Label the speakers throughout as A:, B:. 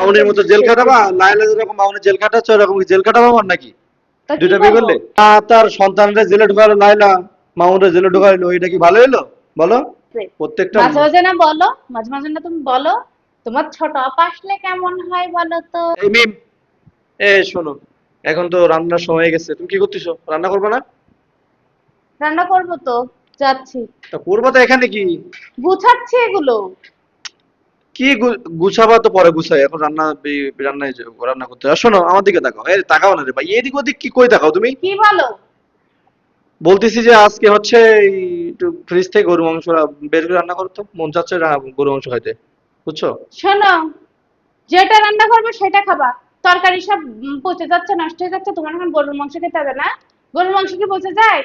A: মামুনের মতো জেল কাটাবা লাইলা যেরকম মামুনের জেল কাটাচ্ছে ওরকম কি জেল কাটাবা আমার নাকি? দুইটা বিয়ে করলে? তার সন্তানরা জেলে ঢুকালো লাইলা মামুনের জেলে ঢুকাইলো এটা কি ভালো হলো বলো। প্রত্যেকটা
B: মাঝে মাঝে না বলো মাঝে মাঝে না তুমি বলো তোমার ছোট আপা আসলে কেমন হয় বলো তো?
A: এই মিম এ শোনো এখন তো রান্নার সময় হয়ে গেছে তুমি কি করতেছো? রান্না করবে না?
B: রান্না করব তো যাচ্ছি।
A: তা করবা তো এখানে কি?
B: গুছাচ্ছি এগুলো।
A: কি গুছাবা তো পরে গুছাই এখন রান্না রান্নায় রান্না করতে শোনো আমার দিকে তাকাও। এই তাকাও না রে ভাই এদিক ওদিক কি কই তাকাও তুমি?
B: কি বলো?
A: বলতেছি যে আজকে হচ্ছে একটু ফ্রিজ থেকে গরু মাংস বের করে রান্না করতো মন চাচ্ছে গরু মাংস খাইতে। বুঝছ?
B: শোনো যেটা রান্না করবে সেটা খাবা। তরকারি সব পচে যাচ্ছে নষ্ট হয়ে যাচ্ছে তোমার এখন গরুর মাংস খেতে হবে না। গরুর মাংস কি পচে যায়?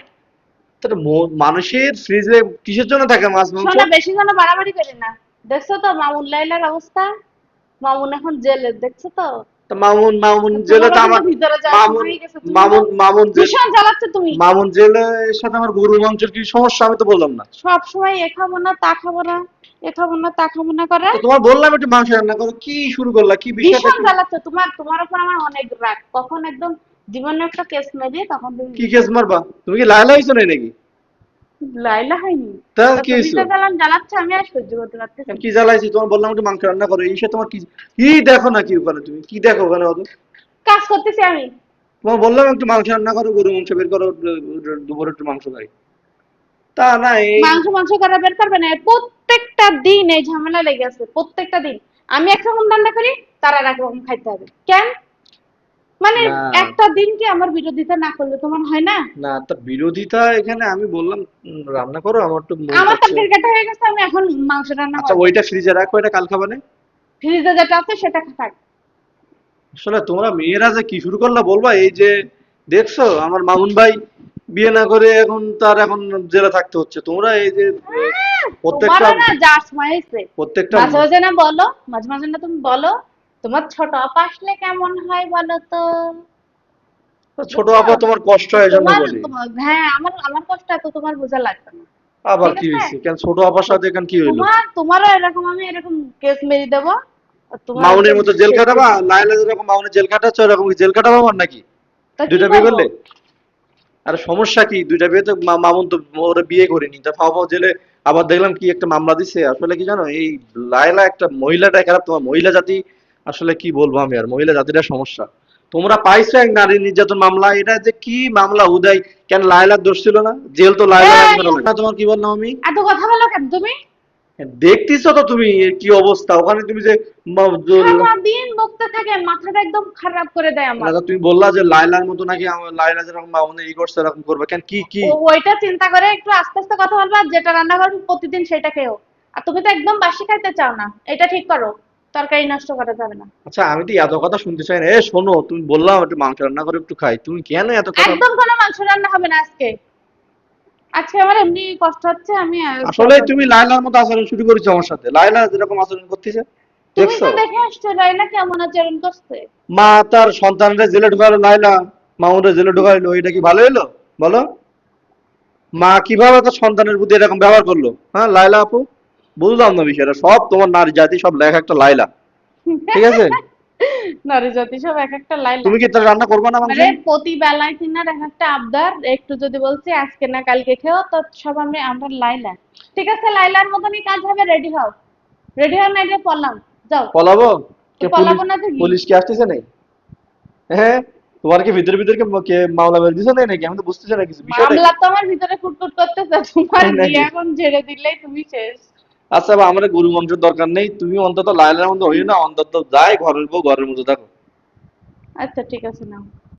A: তাহলে মানুষের ফ্রিজে কিসের জন্য থাকে মাছ মাংস?
B: বেশি যেন বাড়াবাড়ি করে না। দেখছ তো মামুন লাইলার অবস্থা? মামুন এখন জেলে দেখছ তো?
A: মামুন মামুন জেলে তো
B: তোমার
A: আমার মামুন মামুন মামুন
B: ভীষণ জ্বালাচ্ছ তুমি।
A: মামুন জেলের সাথে আমার গরু কি সমস্যা? আমি তো বললাম না।
B: সব সময় এ খাব না তা খাব না এ খাব না তা খাব না করে।
A: তোমার বললাম একটু মাংস রান্না করো কি শুরু করলা? কি বিষয়টা
B: ভীষণ? জ্বালাচ্ছ তোমার তোমার উপর আমার অনেক রাগ। কখন একদম জীবনে একটা কেস মেরে তখন তুমি
A: কি কেস মারবা? তুমি কি লাইলা হইছো নাকি?
B: লাইলা হয়নি
A: তা
B: তা
A: কি
B: তুমি জ্বালান জ্বালাচ্ছ আমি আর সহ্য করতে পারতেছি
A: কি জ্বালাইছি? তোমার বললাম একটু মাংস রান্না করো। এই তোমার কি কি দেখো না কি ওখানে তুমি? কি দেখো ওখানে অত?
B: কাজ করতেছি আমি।
A: তোমার বললাম একটু মাংস রান্না করো গরু মাংস বের করো দুপুরে একটু মাংস খাই। তা না এই
B: মাংস মাংস করা বের করবে না। প্রত্যেকটা দিন এই ঝামেলা লেগে আছে প্রত্যেকটা দিন। আমি একরকম রান্না করি তারা আর একরকম খাইতে হবে। কেন? মানে একটা দিন কি আমার বিরোধিতা না করলে তোমার হয় না?
A: না তা বিরোধিতা এখানে আমি বললাম রান্না করো আমার মন
B: আমার। তরকারি কাটা হয়ে গেছে আমি এখন মাংস রান্না
A: আচ্ছা ওইটা ফ্রিজে রাখো এটা কাল খাবানে
B: ফ্রিজে যেটা আছে সেটা থাক।
A: আসলে তোমরা মেয়েরা যে কি শুরু করলা বলবা এই যে দেখছ আমার মামুন ভাই বিয়ে না করে এখন তার এখন জেলা থাকতে হচ্ছে। তোমরা এই যে প্রত্যেকটা
B: না সময় হয়েছে
A: প্রত্যেকটা
B: মাঝে মাঝে না বলো মাঝে মাঝে না তুমি বলো তোমার ছোট আপা আসলে কেমন হয় বলো তো
A: ছোট আপা তোমার কষ্ট হয় জন্য বলি।
B: হ্যাঁ আমার আমার কষ্ট এত তোমার বোঝা লাগবে না।
A: আবার কি? হয়েছে? কেন ছোট আপার সাথে এখন কি হইল?
B: তোমার তোমারও এরকম আমি এরকম কেস মেরে দেবো। একদম
A: মতো জেল কাটাবা? লাইলা যেরকম মামুনের জেল কাটাচ্ছে ওরকম কি জেল কাটাবা আমার নাকি? দুইটা বিয়ে? করলে? আরে সমস্যা কি? দুইটা বিয়ে তো মামুন তো ওরা বিয়ে করেনি। তা ফাও ফাও জেলে আবার দেখলাম কি একটা মামলা দিছে। আসলে কি জানো এই লায়লা একটা মহিলাটা খারাপ। তোমার মহিলা জাতি আসলে কি বলব আমি আর? মহিলা জাতিটা সমস্যা। তোমরা পাইছো এক নারী নির্যাতন মামলা এটা যে কি মামলা উদয়? কেন লায়লার দোষ ছিল না? জেল তো লায়লা না তোমার কি বললাম আমি
B: এত কথা বলো কেন তুমি?
A: দেখতেছো তো তুমি কি অবস্থা? ওখানে তুমি যে
B: সারাদিন বকতে থাকে মাথাটা একদম খারাপ করে দেয় আমার।
A: দাদা তুমি বললা যে লাইলার মতো নাকি আমার লাইলা যেরকম ই করছে এরকম করবে। কেন কি কি?
B: ওইটা চিন্তা করে একটু আস্তে আস্তে কথা বলবা যেটা রান্না করবে প্রতিদিন সেটা খেও। আর তুমি তো একদম বাসি খাইতে চাও না এটা ঠিক করো। তরকারি নষ্ট করা যাবে না।
A: আচ্ছা আমি তো এত কথা শুনতে চাই না। এ শোনো তুমি বললাম একটু মাংস রান্না করে একটু খাই। তুমি কেন এত কথা
B: একদম কোনো মাংস রান্না হবে না আজকে। আজকে আমার এমনি কষ্ট হচ্ছে আমি
A: আসলে তুমি লাইলার মতো আচরণ শুরু করেছ আমার সাথে। লাইলা যেরকম আচরণ করতেছে
B: তুমি তো দেখে আসছো লাইলা কেমন আচরণ করছে?
A: মা তার সন্তানরা জেলে ঢুকালো লাইলা মামুনরা জেলে ঢুকাইলো এটা কি ভালো হলো বলো। মা কীভাবে তার সন্তানের প্রতি এরকম ব্যবহার করল? হ্যাঁ লাইলা আপু? বুঝলাম না বিষয়টা সব তোমার নারী জাতি সব লেখা একটা লাইলা। ঠিক আছে?
B: নারী জাতি সব এক একটা লাইলা।
A: তুমি কি তার রান্না করবে না মাংস
B: মানে প্রতি বেলায় কিনার এক একটা আবদার একটু যদি বলছি আজকে না কালকে খেও তো সব আমি আমরা লাইলা। ঠিক আছে লাইলার মতনই কাজ হবে রেডি হও। রেডি হও না যে পড়লাম যাও।
A: পলাবো? কে
B: পলাবো না তো
A: পুলিশ কি আসতেছে নাই হ্যাঁ? তোমার কি ভিতরে ভিতরে কি মামলা বের দিছে নাই নাকি? আমি তো বুঝতেছি না কিছু। বিষয়টা কি?
B: মামলা তো আমার ভিতরে ফুটফুট করতেছে তোমার
A: তাই
B: এখন ঝেড়ে দিলেই তুমি শেষ।
A: আচ্ছা বা আমার গুরু মন্ত্রের দরকার নেই। তুমি অন্তত লাইলার মধ্যে হইও না, অন্তত যাই ঘরের বউ, ঘরের মধ্যে থাকো।
B: আচ্ছা ঠিক আছে, নাও।